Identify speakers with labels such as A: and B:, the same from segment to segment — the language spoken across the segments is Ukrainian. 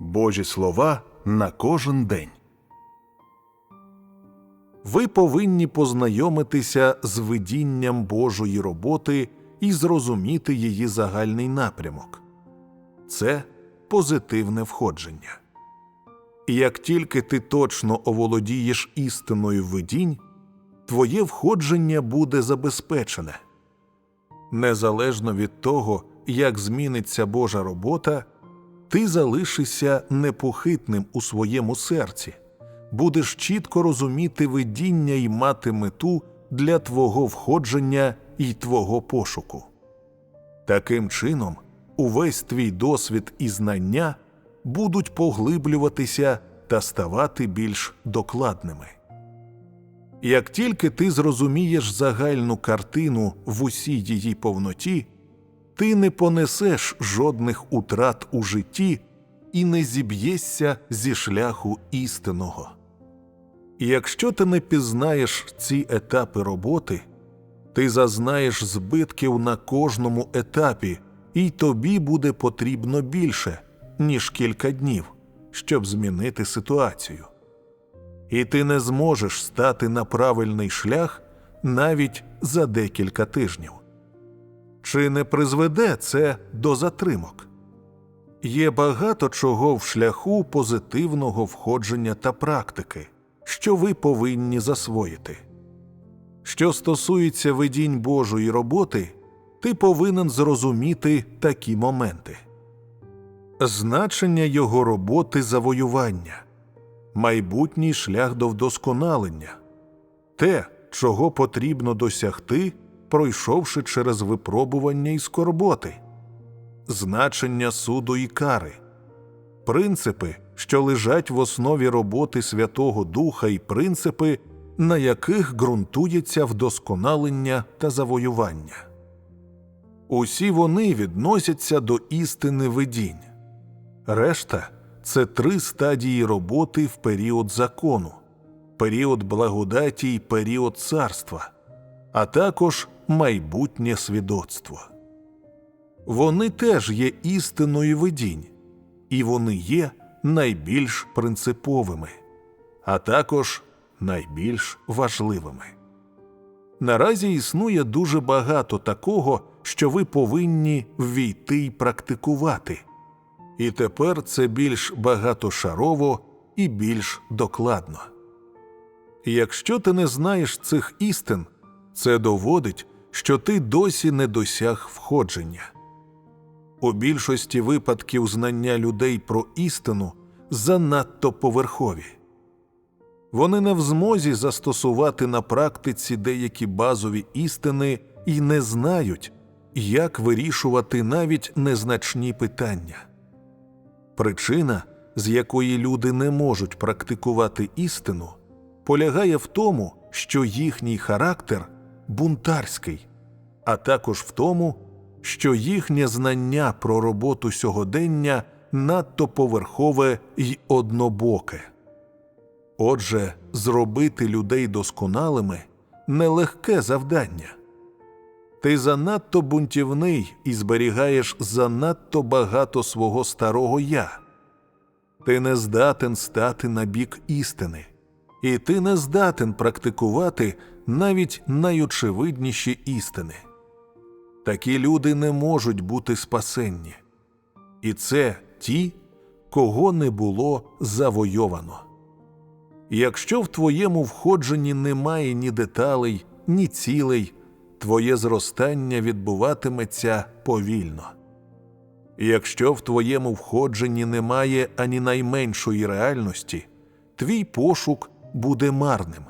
A: Божі слова на кожен день. Ви повинні познайомитися з видінням Божої роботи і зрозуміти її загальний напрямок. Це позитивне входження. І як тільки ти точно оволодієш істиною видінь, твоє входження буде забезпечене. Незалежно від того, як зміниться Божа робота, ти залишишся непохитним у своєму серці, будеш чітко розуміти видіння і мати мету для твого входження і твого пошуку. Таким чином, увесь твій досвід і знання будуть поглиблюватися та ставати більш докладними. Як тільки ти зрозумієш загальну картину в усій її повноті, ти не понесеш жодних утрат у житті і не зіб'єшся зі шляху істинного. Якщо ти не пізнаєш ці етапи роботи, ти зазнаєш збитків на кожному етапі, і тобі буде потрібно більше, ніж кілька днів, щоб змінити ситуацію. І ти не зможеш стати на правильний шлях навіть за декілька тижнів. Чи не призведе це до затримок? Є багато чого в шляху позитивного входження та практики, що ви повинні засвоїти. Що стосується видінь Божої роботи, ти повинен зрозуміти такі моменти. Значення його роботи завоювання, майбутній шлях до вдосконалення, те, чого потрібно досягти, пройшовши через випробування і скорботи, значення суду і кари, принципи, що лежать в основі роботи Святого Духа, і принципи, на яких ґрунтується вдосконалення та завоювання. Усі вони відносяться до істини видінь. Решта це три стадії роботи в період закону, період благодаті і період царства, а також майбутнє свідоцтво. Вони теж є істиною видінь, і вони є найбільш принциповими, а також найбільш важливими. Наразі існує дуже багато такого, що ви повинні ввійти й практикувати. І тепер це більш багатошарово і більш докладно. Якщо ти не знаєш цих істин, це доводить, що ти досі не досяг входження. У більшості випадків знання людей про істину занадто поверхові. Вони не в змозі застосувати на практиці деякі базові істини і не знають, як вирішувати навіть незначні питання. Причина, з якої люди не можуть практикувати істину, полягає в тому, що їхній характер бунтарський, а також в тому, що їхнє знання про роботу сьогодення надто поверхове й однобоке. Отже, зробити людей досконалими нелегке завдання. Ти занадто бунтівний і зберігаєш занадто багато свого старого я. Ти не здатен стати на бік істини, і ти не здатен практикувати навіть найочевидніші істини. Такі люди не можуть бути спасенні, і це ті, кого не було завойовано. Якщо в твоєму входженні немає ні деталей, ні цілей, твоє зростання відбуватиметься повільно. Якщо в твоєму входженні немає ані найменшої реальності, твій пошук буде марним.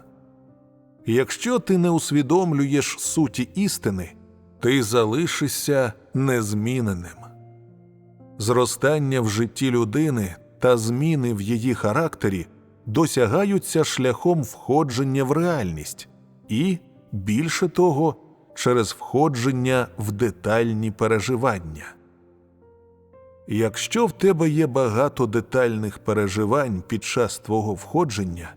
A: Якщо ти не усвідомлюєш суті істини, ти залишишся незміненим. Зростання в житті людини та зміни в її характері досягаються шляхом входження в реальність і, більше того, через входження в детальні переживання. Якщо в тебе є багато детальних переживань під час твого входження,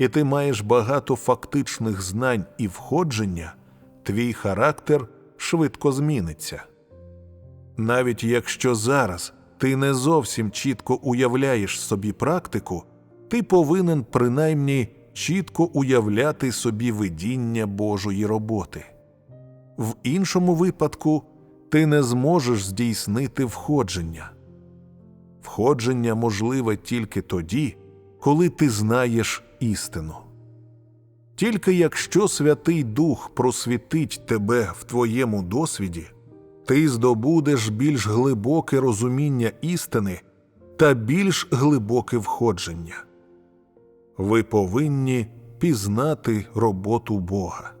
A: і ти маєш багато фактичних знань і входження, твій характер швидко зміниться. Навіть якщо зараз ти не зовсім чітко уявляєш собі практику, ти повинен принаймні чітко уявляти собі видіння Божої роботи. В іншому випадку ти не зможеш здійснити входження. Входження можливе тільки тоді, коли ти знаєш істину. Тільки якщо Святий Дух просвітить тебе в твоєму досвіді, ти здобудеш більш глибоке розуміння істини та більш глибоке входження. Ви повинні пізнати роботу Бога.